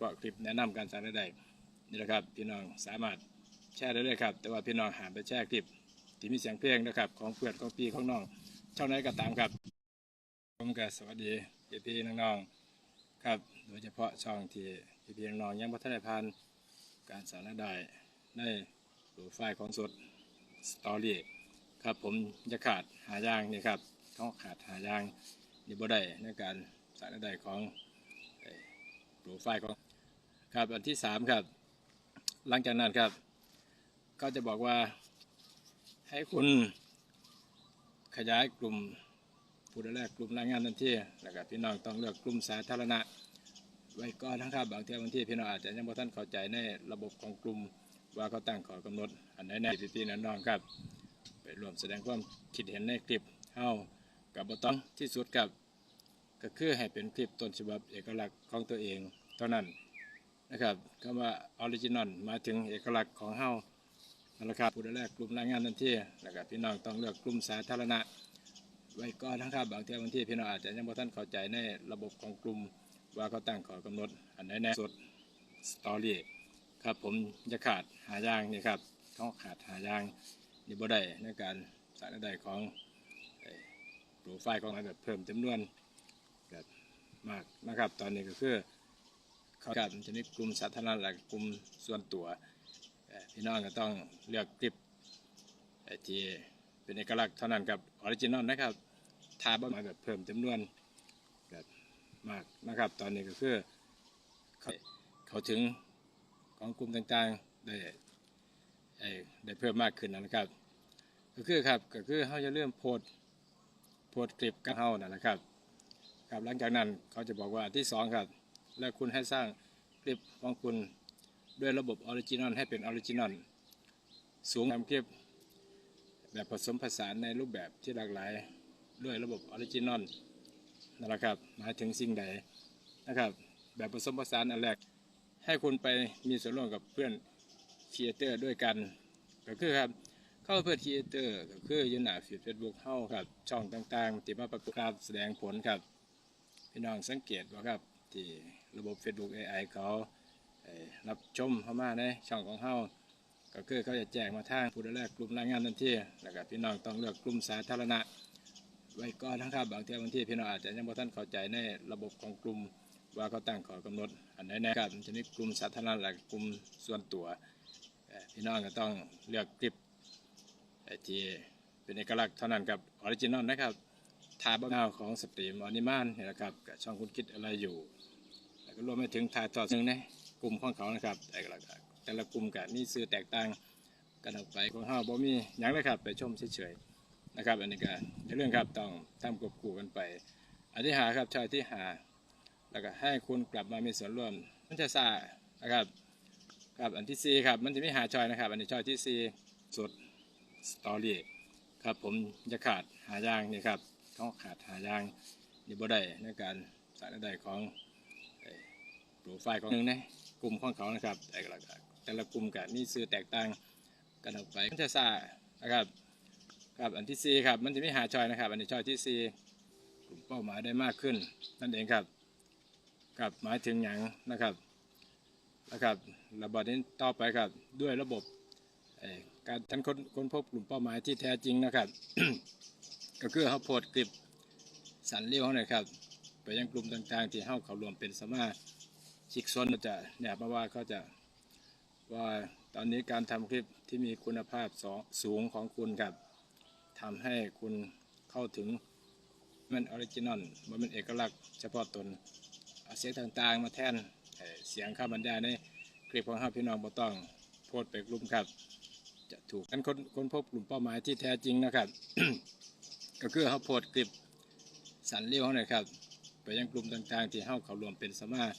พาะคลิปแนะนำการสร้างรายได้นี่แหละครับพี่น้องสามารถแชร์ได้เลยครับ แต่ว่าพี่น้องหามไปแชร์คลิป ที่มีเสียงเพลงนะครับ ของเพื่อนของพี่ของน้องช่องไหนก็ตามครับผมก็สวัสดีพี่พี่น้องๆครับ โดยเฉพาะช่องที่พี่พี่น้องๆยังพัฒนาพันการสร้างรายได้ในโปรไฟล์ของสดสตอรี่ครับผมจะขาดหายางนี่ครับต้องขาดหายางนี่บ่ได้ในการสร้างรายได้ของโปรไฟล์ของ ครับอันที่สามครับ หลังจากนั้นครับ ก็จะบอกว่าให้คุณขยายกลุ่มผู้ดูแลกลุ่มรายงานทันทีแล้วก็พี่น้องต้องเลือกกลุ่มสาธารณะ ไว้ก่อนนะครับบางทีบางทีพี่น้องอาจจะยังบ่ท่านเข้าใจในระบบของกลุ่มว่าเขาตั้งขอกำหนด อันไหนแน่พี่ๆน้องๆครับ ไปรวมแสดงความคิดเห็นในคลิปเฮากับบ่ต้องที่สุดกับก็คือให้เป็นคลิปต้นฉบับเอกลักษณ์ของตัวเอง เท่านั้น นะครับคำว่าออริจินอลมาถึงเอกลักษณ์ของเฮานั่นแหละครับผู้ดูแลกกลุ่มรายงานทันทีแล้วก็พี่น้องต้องเลือกกลุ่มสาธารณะ ไว้ก่อนนะครับบางทีบางทีพี่น้องอาจจะยังบ่ท่านเข้าใจในระบบของกลุ่มว่าเขาตั้งขอกำหนด อันไหนแน่สุดสตอรี่ครับผมจะขาดหายางนี่ครับต้องขาดหายางนี่บ่ได้ในการสารได้ของโปรไฟล์ของเราแบบเพิ่มจำนวนแบบมากนะครับ ตอนนี้ก็คือ เขาการจะมีกลุ่มสาธารณะและกลุ่มส่วนตัวพี่น้องก็ต้องเลือกคลิปที่เป็นเอกลักษณ์เท่านั้นกับออริจินอลนะครับถ้าบมาแบบเพิ่มจำนวนก็มากนะครับ ตอนนี้ก็คือเขาเขาถึงของกลุ่มต่างๆได้ได้เพิ่มมากขึ้นนะครับ ก็คือครับก็คือเขาจะเริ่มโพสต์โพสต์คลิปกับเขานะนะครับครับหลังจากนั้นเขาจะบอกว่าที่สองครับ และคุณให้สร้างคลิปของคุณด้วยระบบออริจินอลให้เป็นออริจินอลสูงทำคลิปแบบผสมผสานในรูปแบบที่หลากหลายด้วยระบบออริจินอลนั่นแหละครับหมายถึงสิ่งใดนะครับ แบบผสมผสานอันแรกให้คุณไปมีส่วนร่วมกับเพื่อนครีเอเตอร์ด้วยกันก็คือครับเข้าเพื่อครีเอเตอร์ก็คือยืนหน้าฟีดเฟซบุ๊กเข้าครับ ช่องต่างๆที่มาประกอบแสดงผลครับ พี่น้องสังเกตว่าครับที่ ระบบ Facebook AI เขารับชมเข้ามาในช่องของเฮาก็คือเขาจะแจ้งมาทางผู้ดูแลกลุ่มรายงานทันทีแล้วก็พี่น้องต้องเลือกกลุ่มสาธารณะ ไว้ก่อนนะครับบางทีบางทีพี่น้องอาจจะยังบ่ท่านเข้าใจในระบบของกลุ่มว่าเขาตั้งขอกำหนด อันไหนแน่ครับมันจะมีกลุ่มสาธารณะและกลุ่มส่วนตัวพี่น้องก็ต้องเลือกคลิปเอ่อที่เป็นเอกลักษณ์เท่านั้นกับออริจินอลนะครับทาบ้าของสตรีมอนิมานนี่แหละครับช่องคุณคิดอะไรอยู่ รวมไปถึงถ่ายทอดซึ่งในกลุ่มของเขานะครับ แต่ละแต่ละกลุ่มกับนี่ซื้อแตกต่างกันออกไปของเฮาบ่มีหยังเลยครับไปชมเฉยๆนะครับ อันนี้ก็ในเรื่องครับต้องทำกบคู่กันไป อันที่หาครับชอยที่หา แล้วก็ให้คุณกลับมามีส่วนร่วมมันจะซานะครับครับอันที่สี่ครับมันจะไมีหาชอยนะครับ อันนี้ชอยที่สี่สุดสตอรี่ครับผมจะขาดหายางนี่ครับต้องขาดหายางนี่บ่ได้ในการสางรายได้ของ โปรไฟล์ของหนึ่งในกลุ่มของเขานะครับ แต่ละแต่ละกลุ่มกับนี่ซื้อแตกต่างกันออกไปมันจะซานะครับครับอันที่สี่ครับมันจะมีหาชอยนะครับ อันนี้ชอยที่สี่กลุ่มเป้าหมายได้มากขึ้น นั่นเองครับครับหมายถึงอย่างนะครับนะครับระบบนี้ต่อไปครับด้วยระบบการทันค้นคนพบกลุ่มเป้าหมายที่แท้จริงนะครับ ก็คือเขาโพสต์คลิปสันเลี้ยวน่อยครับ ไปยังกลุ่มต่างๆ ที่เข้าเขารวมเป็นสมาชิก ชนจะเนี่ยเพราะว่าเขาจะว่าตอนนี้การทำคลิปที่มีคุณภาพส,สูงของคุณครับทำให้คุณเข้าถึงมันออริจินอลมันเป็นเอกลักษณ์เฉพาะตนเอาเสียงต่างๆ มาแทนเสียงข้าบรรยาในคลิปของเราพี่น้องบ่ต้องโพสต์ไปกลุ่มครับ จะถูกกันค้นคนพบกลุ่มเป้าหมายที่แท้จริงนะครับ ก็คือเขาโพสต์คลิปสันเลี้ยวเขาหน่อยครับ ไปยังกลุ่มต่างๆ ที่เข้าเขารวมเป็นสมาชิก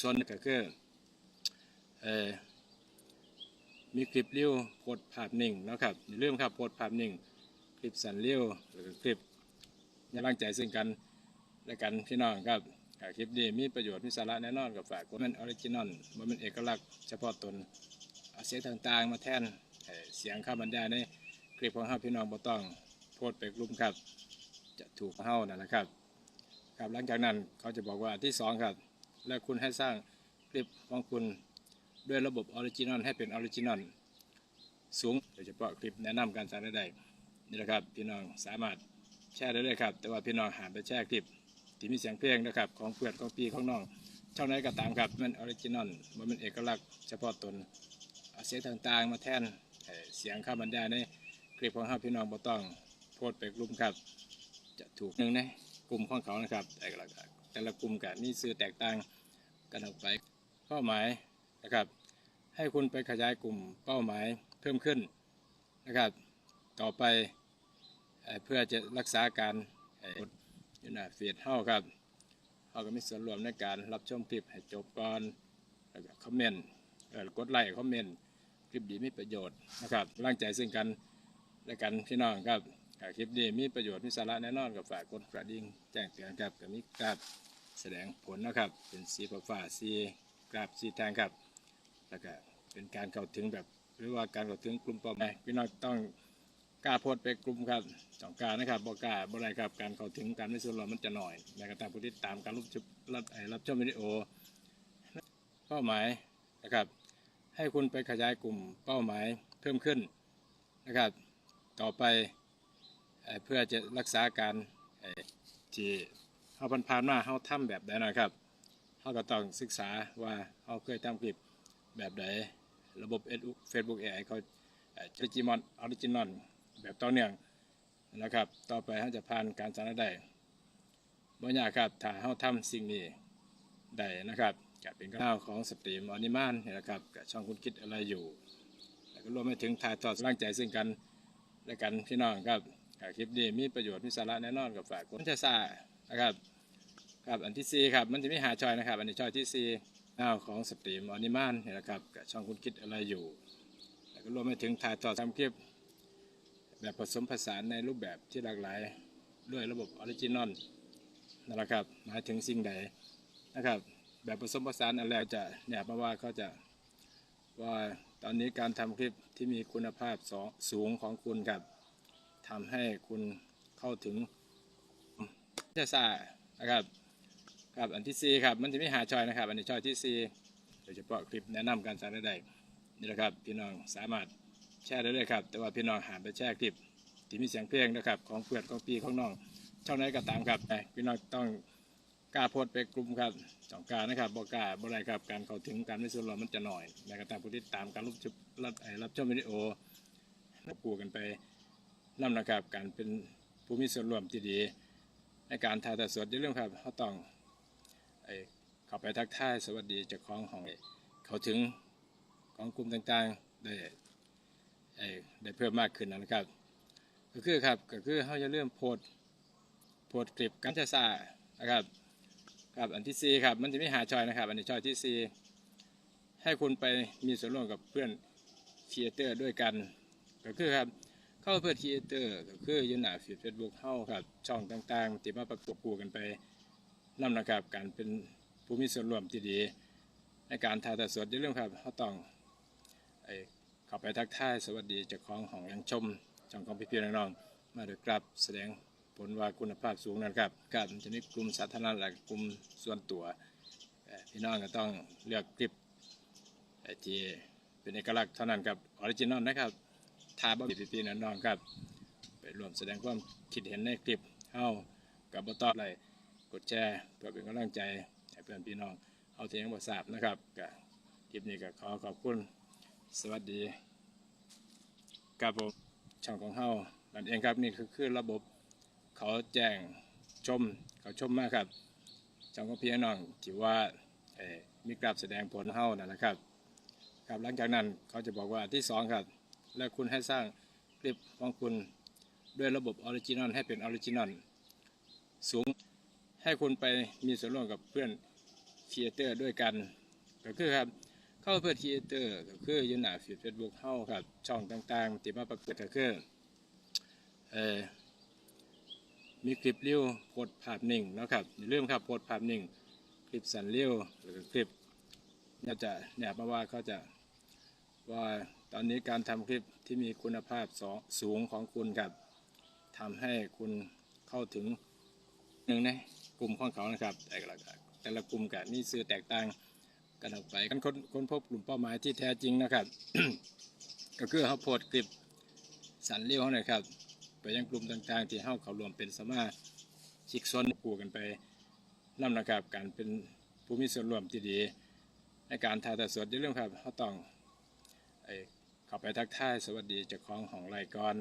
ชนก็คือเอ่อมีคลิปเลี้ยวโพสต์ภาพนิ่งนะครับอย่าลืมครับโพสต์ภาพนิ่ง คลิปสันเลี้ยวหรือคลิปยังร่างใจซึ่งกันและกันพี่น้องครับคลิปนี้มีประโยชน์มีสาระแน่นอนกับฝากว่ามันออริจินอลว่ามันเอกลักษณ์เฉพาะตนเอาเสียงต่างๆ มาแทนเสียงข้าบรรยาในคลิปของเฮาพี่น้องบ่ต้องโพสต์ไปกลุ่มครับ จะถูกเฮานั่นนะครับครับหลังจากนั้นเขาจะบอกว่าที่สองครับ และคุณให้สร้างคลิปของคุณด้วยระบบออริจินอลให้เป็นออริจินอลสูงโดยเฉพาะคลิปแนะนำการสร้างรายได้นี่นะครับพี่น้องสามารถแชร์ได้เลยครับ แต่ว่าพี่น้องหามไปแชร์คลิป ที่มีเสียงเพลงนะครับ ของเพื่อนของพี่ของน้องเช่องไหนก็ตามครับมันออริจินอลมันเป็นเอกลักษณ์เฉพาะตนเอาเสียงต่างๆ มาแทนเสียงคำบรรยาในคลิปของเราพี่น้องบ่ต้องโพสไปกลุ่มครับ จะถูกหนึ่งในกลุ่มของเขานะครับแต่ละ แต่ละกลุ่มกับนี่ซื้อแตกต่างกันออกไปเป้าหมายนะครับให้คุณไปขยายกลุ่มเป้าหมายเพิ่มขึ้นนะครับ ต่อไปเพื่อจะรักษาการอยู่หน้าเฟียดเฮาครับเฮาก็มีส่วนร่วมในการรับชมคลิปให้จบก่อนแล้วก็คอมเมนต์กดไลค์คอมเมนต์คลิปดีมีประโยชน์นะครับร่างใจซึ่งกันและกันพี่น้องครับ คลิปนี้มีประโยชน์มีสาระแน่นอนกับฝากกดกระดิ่งแจ้งเตือนครับกับมีกราบแสดงผลนะครับ เป็นสีฟ้าสีกราบสีแทงครับ แล้วก็เป็นการเข้าถึงแบบหรือว่าการเข้าถึงกลุ่มเป้าหมายพี่น้องต้องกล้าโพสไปกลุ่มครับสองกล้านะครับบอกกล้าบ่ได้ครับการเข้าถึงการไม่ส่วนรวมมันจะหน่อยในกระทั่งผู้ติดตามการรับชมรับรับชมวิดีโอเป้าหมายนะครับให้คุณไปขยายกลุ่มเป้าหมายเพิ่มขึ้นนะครับ ต่อไป เพื่อจะรักษาการที่เขาผ่านๆมาเขาทำแบบใดนะครับเขาก็ต้องศึกษาว่าเขาเคยทำคลิปแบบใดระบบเฟซบุ๊กเอไอเขาจะจิมอนออริจินอลแบบต่อเนื่องนะครับ ต่อไปเขาจะผ่านการสารได้บ่ยากครับถ้าเขาทำสิ่งนี้ได้นะครับจะเป็นก้าวของสตรีมอนิมานนะครับกับช่องคุณคิดอะไรอยู่ แล้วก็รวมไปถึงถ่ายทอดร่างใจซึ่งกันและกันพี่น้องครับ คลิปนี้มีประโยชน์มีสาระแน่นอนกับฝากคนจะซานะครับครับอันที่สี่ครับมันจะมีหาชอยนะครับ อันนี้ชอยที่สี่หน้าของสตรีมอนิมานนี่แหละครับกับช่องคุณคิดอะไรอยู่แล้วก็รวมไปถึงถ่ายทอดทำคลิป แบบผสมผสานในรูปแบบที่หลากหลาย ด้วยระบบออริจินอลนั่นแหละครับหมายถึงสิ่งใดนะครับ แบบผสมผสานอันแรจะเนี่ยเพราะว่าเขาจะว่าตอนนี้การทำคลิปที่มีคุณภาพสูงของคุณครับ ทำให้คุณเข้าถึงจะซานะครับครับอันที่สี่ครับมันจะมีหาชอยนะครับ อันนี้ชอยที่สี่โดยเฉพาะคลิปแนะนำการสารายได้นี่แหละครับพี่น้องสามารถแชร์ได้เลยครับ แต่ว่าพี่น้องหาไปแชร์คลิป ที่มีเสียงเพลงนะครับ ของเพื่อนของพี่ของน้องช่องไหนก็ตามครับแต่พี่น้องต้องกล้าโพสไปกลุ่มครับสองกล้านะครับบอกกล้าบ่ได้ครับการเข้าถึงการไม่ส่วนรวมมันจะหน่อยในกระทั่งผู้ติดตามการรับชมรับเอ่อรับชมวิดีโอปูกันไป นํนะครับการเป็นผู้มีส่วนร่วมที่ดี ในการถ่ายทอดสดอย่าลืมครับเขาต้องเข้าไปทักทายสวัสดีเจ้าของของเขาถึงของกลุ่มต่างๆได้เอ่อได้เพิ่มมากขึ้นนะครับ ก็คือครับก็คือเขาจะเริ่าลืมโพสต์โพสต์คลิปกันจะซานะครับครับอันที่สี่ครับมันจะมีหาชอยนะครับ อันนี้ชอยที่สี่ให้คุณไปมีส่วนร่วมกับเพื่อนครีเอเตอร์ด้วยกัน ก็คือครับ เข้าเพื่อครีเอเตอร์ก็คือยืนหนาฟีดเฟซบุ๊กเข้าครับ ช่องต่างๆที่มาประกบคู่กันไปนํนะครับ การเป็นผู้มีส่วนร่วมที่ดี ในการถ่ายทอดสดอย่าลืมครับเขาต้องไอเข้าไปทักทายสวัสดีเจ้าของของยังชมช่องของพี่ๆน้องๆมาโดยกลับแสดงผลว่าคุณภาพสูงนะครับการจะมีกลุ่มสาธารณะและกลุ่มส่วนตัวพี่น้องก็ต้องเลือกคลิปเอ่อที่เป็นเอกลักษณ์เท่านั้นครับออริจินอลนะครับ ถ้าบ่มีพี่น้องครับ ไปร่วมแสดงความคิดเห็นในคลิปเฮากับบตออะไรกดแชร์เพื่อเป็นกำลังใจให้เพื่อนพี่น้องเอาเทียงบทราบนะครับก็คลิปนี้ก็ขอขอบคุณสวัสดีครับผมช่องของเฮานั่นเองครับนี่คือคือระบบเขาแจ้งชมเขาชมมากครับจังก็พี่น้องที่ว่ามีกราบแสดงผลเฮานั่นนะครับครับหลังจากนั้นเขาจะบอกว่าที่สองครับ และคุณให้สร้างคลิปของคุณด้วยระบบออริจินอลให้เป็นออริจินอลสูงให้คุณไปมีส่วนร่วมกับเพื่อนครีเอเตอร์ด้วยกันก็คือครับเข้าเพื่อครีเอเตอร์ก็คืออยืนหน้าฟีดเฟซบุ๊กเฮาครับช่องต่างๆที่มาประกวดก็คือเออมีคลิปเลี้ยวโพสต์ภาพนิ่งนะครับอย่าลืมครับโพสต์ภาพนิ่ง คลิปสันเลี้ยวหรือคลิปเนี่ยจะเนี่ยเพราะว่าเขาจะ ว่าตอนนี้การทำคลิปที่มีคุณภาพส,สูงของคุณครับทำให้คุณเข้าถึงหนึ่งในกลุ่มของเขานะครับ แต่ละแต่ละกลุ่มกับนี่ซื้อแตกต่างกันออกไปกันคนคนพบกลุ่มเป้าหมายที่แท้จริงนะครับ ก็คือเขาโพสคลิปสันเลี้ยวหน่อยครับ ไปยังกลุ่มต่างๆ ที่เข้าเขารวมเป็นสมาชิกส่วนคู่กันไปนำนนะครับ การเป็นผู้มีส่วนร่วมที่ดี ในการถ่ายทอดสดอย่าลืมครับเขาต้อง เอ่อเข้าไปทักทายสวัสดีเจ้าของของรายการ